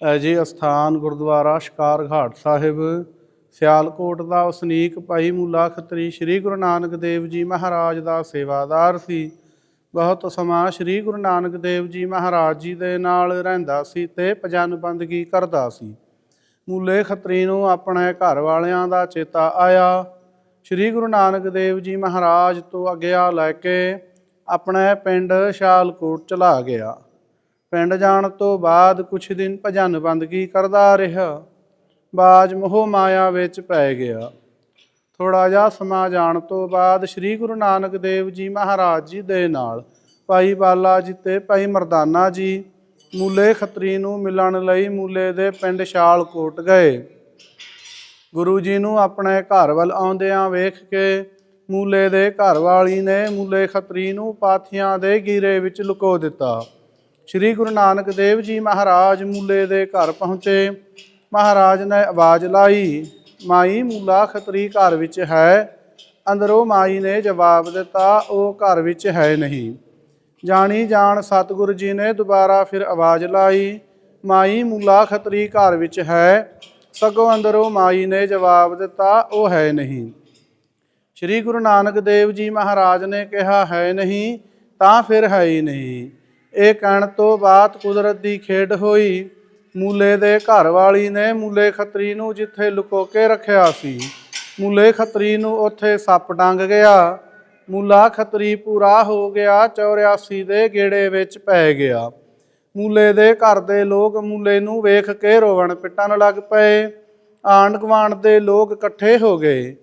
ਅਜੇ ਅਸਥਾਨ ਗੁਰਦੁਆਰਾ ਸ਼ਿਕਾਰ ਘਾਟ ਸਾਹਿਬ, ਸਿਆਲਕੋਟ ਦਾ ਵਸਨੀਕ ਭਾਈ ਮੂਲਾ ਖੱਤਰੀ ਸ੍ਰੀ ਗੁਰੂ ਨਾਨਕ ਦੇਵ ਜੀ ਮਹਾਰਾਜ ਦਾ ਸੇਵਾਦਾਰ ਸੀ। ਬਹੁਤ ਸਮਾਂ ਸ੍ਰੀ ਗੁਰੂ ਨਾਨਕ ਦੇਵ ਜੀ ਮਹਾਰਾਜ ਜੀ ਦੇ ਨਾਲ ਰਹਿੰਦਾ ਸੀ ਤੇ ਭਜਨ ਬੰਦਗੀ ਕਰਦਾ ਸੀ। ਮੂਲੇ ਖੱਤਰੀ ਨੂੰ ਆਪਣੇ ਘਰ ਵਾਲਿਆਂ ਦਾ ਚੇਤਾ ਆਇਆ। ਸ੍ਰੀ ਗੁਰੂ ਨਾਨਕ ਦੇਵ ਜੀ ਮਹਾਰਾਜ ਤੋਂ ਅਗਿਆ ਲੈ ਕੇ ਆਪਣੇ ਪਿੰਡ ਸ਼ਾਲਕੋਟ ਚਲਾ ਗਿਆ। ਪਿੰਡ ਜਾਣ ਤੋਂ ਬਾਅਦ ਕੁਛ ਦਿਨ ਭਜਨ ਬੰਦਗੀ ਕਰਦਾ ਰਿਹਾ? ਬਾਜ ਮੋਹ ਮਾਇਆ ਵਿੱਚ ਪੈ ਗਿਆ। ਥੋੜਾ ਜਿਹਾ ਸਮਾਂ ਜਾਣ ਤੋਂ ਬਾਅਦ ਸ੍ਰੀ ਗੁਰੂ ਨਾਨਕ ਦੇਵ ਜੀ ਮਹਾਰਾਜ ਜੀ ਦੇ ਨਾਲ ਭਾਈ ਬਾਲਾ ਜੀ ਤੇ ਭਾਈ ਮਰਦਾਨਾ ਜੀ ਮੂਲੇ ਖੱਤਰੀ ਨੂੰ ਮਿਲਣ ਲਈ ਮੂਲੇ ਦੇ ਪਿੰਡ ਸ਼ਾਲਕੋਟ ਗਏ। ਗੁਰੂ ਜੀ ਨੂੰ ਆਪਣੇ ਘਰ ਵੱਲ ਆਉਂਦਿਆਂ ਵੇਖ ਕੇ ਮੂਲੇ ਦੇ ਘਰ ਵਾਲੀ ਨੇ ਮੂਲੇ ਖੱਤਰੀ ਨੂੰ ਪਾਥੀਆਂ ਦੇ ਗੀਰੇ ਵਿੱਚ ਲੁਕੋ ਦਿੱਤਾ। ਸ੍ਰੀ ਗੁਰੂ ਨਾਨਕ ਦੇਵ ਜੀ ਮਹਾਰਾਜ ਮੂਲੇ ਦੇ ਘਰ ਪਹੁੰਚੇ। ਮਹਾਰਾਜ ਨੇ ਆਵਾਜ਼ ਲਾਈ, ਮਾਈ ਮੂਲਾ ਖਤਰੀ ਘਰ ਵਿੱਚ ਹੈ। ਅੰਦਰੋਂ ਮਾਈ ਨੇ ਜਵਾਬ ਦਿੱਤਾ, ਉਹ ਘਰ ਵਿੱਚ ਹੈ ਨਹੀਂ। ਜਾਣੀ ਜਾਣ ਸਤਿਗੁਰੂ ਜੀ ਨੇ ਦੁਬਾਰਾ ਫਿਰ ਆਵਾਜ਼ ਲਾਈ, ਮਾਈ ਮੂਲਾ ਖਤਰੀ ਘਰ ਵਿੱਚ ਹੈ। ਸਗੋਂ ਅੰਦਰੋਂ ਮਾਈ ਨੇ ਜਵਾਬ ਦਿੱਤਾ, ਉਹ ਹੈ ਨਹੀਂ। ਸ੍ਰੀ ਗੁਰੂ ਨਾਨਕ ਦੇਵ ਜੀ ਮਹਾਰਾਜ ਨੇ ਕਿਹਾ, ਹੈ ਨਹੀਂ, ਤਾਂ ਫਿਰ ਹੈ ਹੀ ਨਹੀਂ। ਇਹ ਕਹਿਣ ਤੋਂ ਬਾਅਦ ਕੁਦਰਤ ਦੀ ਖੇਡ ਹੋਈ। ਮੂਲੇ ਦੇ ਘਰ ਵਾਲੀ ਨੇ ਮੂਲੇ ਖੱਤਰੀ ਨੂੰ ਜਿੱਥੇ ਲੁਕੋ ਕੇ ਰੱਖਿਆ ਸੀ, ਮੂਲੇ ਖੱਤਰੀ ਨੂੰ ਉੱਥੇ ਸੱਪ ਡੰਗ ਗਿਆ। ਮੂਲਾ ਖੱਤਰੀ ਪੂਰਾ ਹੋ ਗਿਆ 84 ਦੇ ਗੇੜੇ ਵਿੱਚ ਪੈ ਗਿਆ। ਮੂਲੇ ਦੇ ਘਰ ਦੇ ਲੋਕ ਮੂਲੇ ਨੂੰ ਵੇਖ ਕੇ ਰੋਵਣ ਪਿੱਟਣ ਲੱਗ ਪਏ। ਆਂਢ ਗੁਆਂਢ ਦੇ ਲੋਕ ਇਕੱਠੇ ਹੋ ਗਏ।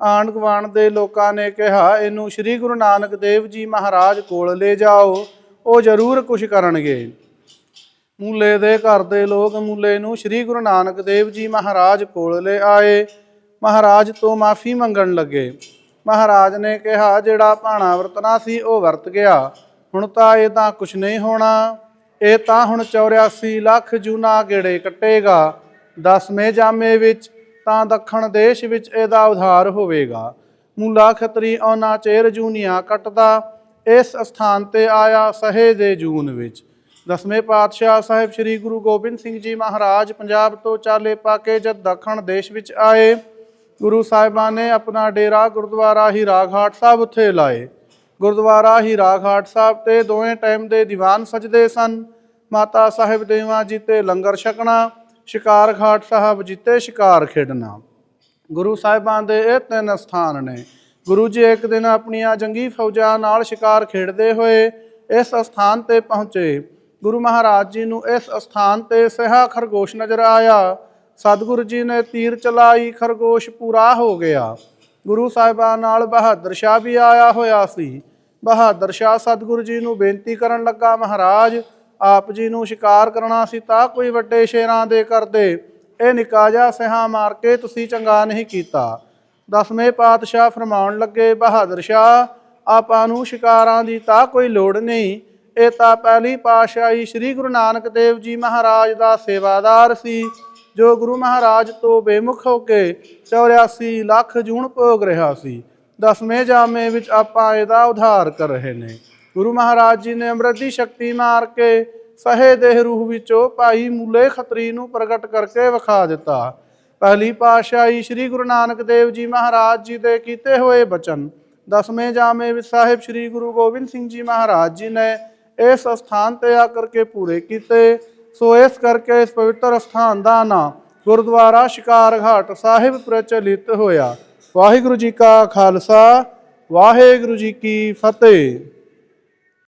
ਆਂਢ ਗੁਆਂਢ ਦੇ ਲੋਕਾਂ ਨੇ ਕਿਹਾ, ਇਹਨੂੰ ਸ੍ਰੀ ਗੁਰੂ ਨਾਨਕ ਦੇਵ ਜੀ ਮਹਾਰਾਜ ਕੋਲ ਲੈ ਜਾਓ। ਉਹ ਜ਼ਰੂਰ ਕੁਝ ਕਰਨਗੇ। ਮੂਲੇ ਦੇ ਘਰ ਦੇ ਲੋਕ ਮੂਲੇ ਨੂੰ ਸ੍ਰੀ ਗੁਰੂ ਨਾਨਕ ਦੇਵ ਜੀ ਮਹਾਰਾਜ ਕੋਲ ਲੈ ਆਏ। ਮਹਾਰਾਜ ਤੋਂ ਮਾਫੀ ਮੰਗਣ ਲੱਗੇ। ਮਹਾਰਾਜ ਨੇ ਕਿਹਾ, ਜਿਹੜਾ ਭਾਣਾ ਵਰਤਣਾ ਸੀ, ਉਹ ਵਰਤ ਗਿਆ। ਹੁਣ ਤਾਂ ਇਹ ਤਾਂ ਕੁਝ ਨਹੀਂ ਹੋਣਾ। ਇਹ ਤਾਂ ਹੁਣ 84 ਲੱਖ ਜੂਨਾ ਗੇੜੇ ਕੱਟੇਗਾ। ਦਸਵੇਂ ਜਾਮੇ ਵਿੱਚ ਤਾਂ ਦੱਖਣ ਦੇਸ਼ ਵਿੱਚ ਇਹਦਾ ਉਧਾਰ ਹੋਵੇਗਾ। ਮੂਲਾ ਖਤਰੀ ਉਹਨਾਂ ਚੇਰ ਜੂਨੀਆਂ ਕੱਟਦਾ। ਇਸ ਸਥਾਨ ਤੇ ਆਇਆ ਸਹੇ ਦੇ ਜੂਨ ਵਿੱਚ। ਦਸਵੇਂ ਪਾਤਸ਼ਾਹ ਸਾਹਿਬ ਸ੍ਰੀ ਗੁਰੂ ਗੋਬਿੰਦ ਸਿੰਘ ਜੀ ਮਹਾਰਾਜ ਪੰਜਾਬ ਤੋਂ ਚਾਲੇ ਪਾ ਕੇ ਜਦ ਦੱਖਣ ਦੇਸ਼ ਵਿੱਚ ਆਏ, ਗੁਰੂ ਸਾਹਿਬਾਨ ਨੇ ਆਪਣਾ ਡੇਰਾ ਗੁਰਦੁਆਰਾ ਹੀਰਾ ਘਾਟ ਸਾਹਿਬ ਉੱਥੇ ਲਾਏ। ਗੁਰਦੁਆਰਾ ਹੀਰਾ ਘਾਟ ਸਾਹਿਬ ਤੇ ਦੋਵੇਂ ਟਾਈਮ ਦੇ ਦੀਵਾਨ ਸਜਦੇ ਸਨ। ਮਾਤਾ ਸਾਹਿਬ ਦੇਵਾਂ ਜੀ ਤੇ ਲੰਗਰ ਛਕਣਾ, ਸ਼ਿਕਾਰ ਘਾਟ ਸਾਹਿਬ ਜਿੱਤੇ ਸ਼ਿਕਾਰ ਖੇਡਣਾ। ਗੁਰੂ ਸਾਹਿਬਾਨ ਦੇ ਇਹ ਤਿੰਨ ਸਥਾਨ ਨੇ। ਗੁਰੂ ਜੀ ਇੱਕ ਦਿਨ ਆਪਣੀਆਂ ਜੰਗੀ ਫੌਜਾਂ ਨਾਲ ਸ਼ਿਕਾਰ ਖੇਡਦੇ ਹੋਏ ਇਸ ਸਥਾਨ ਤੇ ਪਹੁੰਚੇ। ਗੁਰੂ ਮਹਾਰਾਜ ਜੀ ਨੂੰ ਇਸ ਸਥਾਨ ਤੇ ਸਿਹਾ ਖਰਗੋਸ਼ ਨਜ਼ਰ ਆਇਆ। ਸਤਿਗੁਰੂ ਜੀ ਨੇ ਤੀਰ ਚਲਾਈ, ਖਰਗੋਸ਼ ਪੂਰਾ ਹੋ ਗਿਆ। ਗੁਰੂ ਸਾਹਿਬਾਨ ਨਾਲ ਬਹਾਦਰ ਸ਼ਾਹ ਵੀ ਆਇਆ ਹੋਇਆ ਸੀ। ਬਹਾਦਰ ਸ਼ਾਹ ਸਤਿਗੁਰੂ ਜੀ ਨੂੰ ਬੇਨਤੀ ਕਰਨ ਲੱਗਾ, ਮਹਾਰਾਜ, ਆਪ ਜੀ ਨੂੰ ਸ਼ਿਕਾਰ ਕਰਨਾ ਸੀ ਤਾਂ ਕੋਈ ਵੱਡੇ ਸ਼ੇਰਾਂ ਦੇ ਕਰਦੇ ਇਹ ਨਿੱਕਾ ਜਿਹਾ ਸਿਹਾ ਮਾਰ ਕੇ ਤੁਸੀਂ ਚੰਗਾ ਨਹੀਂ ਕੀਤਾ। ਦਸਵੇਂ ਪਾਤਸ਼ਾਹ ਫਰਮਾਉਣ ਲੱਗੇ, ਬਹਾਦਰ ਸ਼ਾਹ, ਆਪਾਂ ਨੂੰ ਸ਼ਿਕਾਰਾਂ ਦੀ ਤਾਂ ਕੋਈ ਲੋੜ ਨਹੀਂ। ਇਹ ਤਾਂ ਪਹਿਲੀ ਪਾਤਸ਼ਾਹੀ ਸ੍ਰੀ ਗੁਰੂ ਨਾਨਕ ਦੇਵ ਜੀ ਮਹਾਰਾਜ ਦਾ ਸੇਵਾਦਾਰ ਸੀ, ਜੋ ਗੁਰੂ ਮਹਾਰਾਜ ਤੋਂ ਬੇਮੁਖ ਹੋ ਕੇ 84 ਲੱਖ ਜੂਣ ਭੋਗ ਰਿਹਾ ਸੀ। ਦਸਵੇਂ ਜਾਮੇ ਵਿੱਚ ਆਪਾਂ ਇਹਦਾ ਉਧਾਰ ਕਰ ਰਹੇ ਨੇ। ਗੁਰੂ ਮਹਾਰਾਜ ਜੀ ਨੇ ਅੰਮ੍ਰਿਤ ਦੀ ਸ਼ਕਤੀ ਮਾਰ ਕੇ ਸਹੇ ਦੇਹ ਰੂਹ ਵਿੱਚੋਂ ਭਾਈ ਮੂਲੇ ਖਤਰੀ ਨੂੰ ਪ੍ਰਗਟ ਕਰਕੇ ਵਿਖਾ ਦਿੱਤਾ। ਪਹਿਲੀ ਪਾਤਸ਼ਾਹੀ ਸ੍ਰੀ ਗੁਰੂ ਨਾਨਕ ਦੇਵ ਜੀ ਮਹਾਰਾਜ ਜੀ ਦੇ ਕੀਤੇ ਹੋਏ ਬਚਨ, ਦਸਵੇਂ ਜਾਮੇ ਵਿੱਚ ਸਾਹਿਬ ਸ੍ਰੀ ਗੁਰੂ ਗੋਬਿੰਦ ਸਿੰਘ ਜੀ ਮਹਾਰਾਜ ਜੀ ਨੇ ਇਸ ਸਥਾਨ ਤੇ ਆ ਕਰਕੇ ਪੂਰੇ ਕੀਤੇ, ਸੋ ਇਸ ਕਰਕੇ ਇਸ ਪਵਿੱਤਰ ਸਥਾਨ ਦਾ ਨਾਂ ਗੁਰਦੁਆਰਾ ਸ਼ਿਕਾਰ ਘਾਟ ਸਾਹਿਬ ਪ੍ਰਚਲਿਤ ਹੋਇਆ। ਵਾਹਿਗੁਰੂ ਜੀ ਕਾ ਖਾਲਸਾ, ਵਾਹਿਗੁਰੂ ਜੀ ਕੀ ਫਤਿਹ।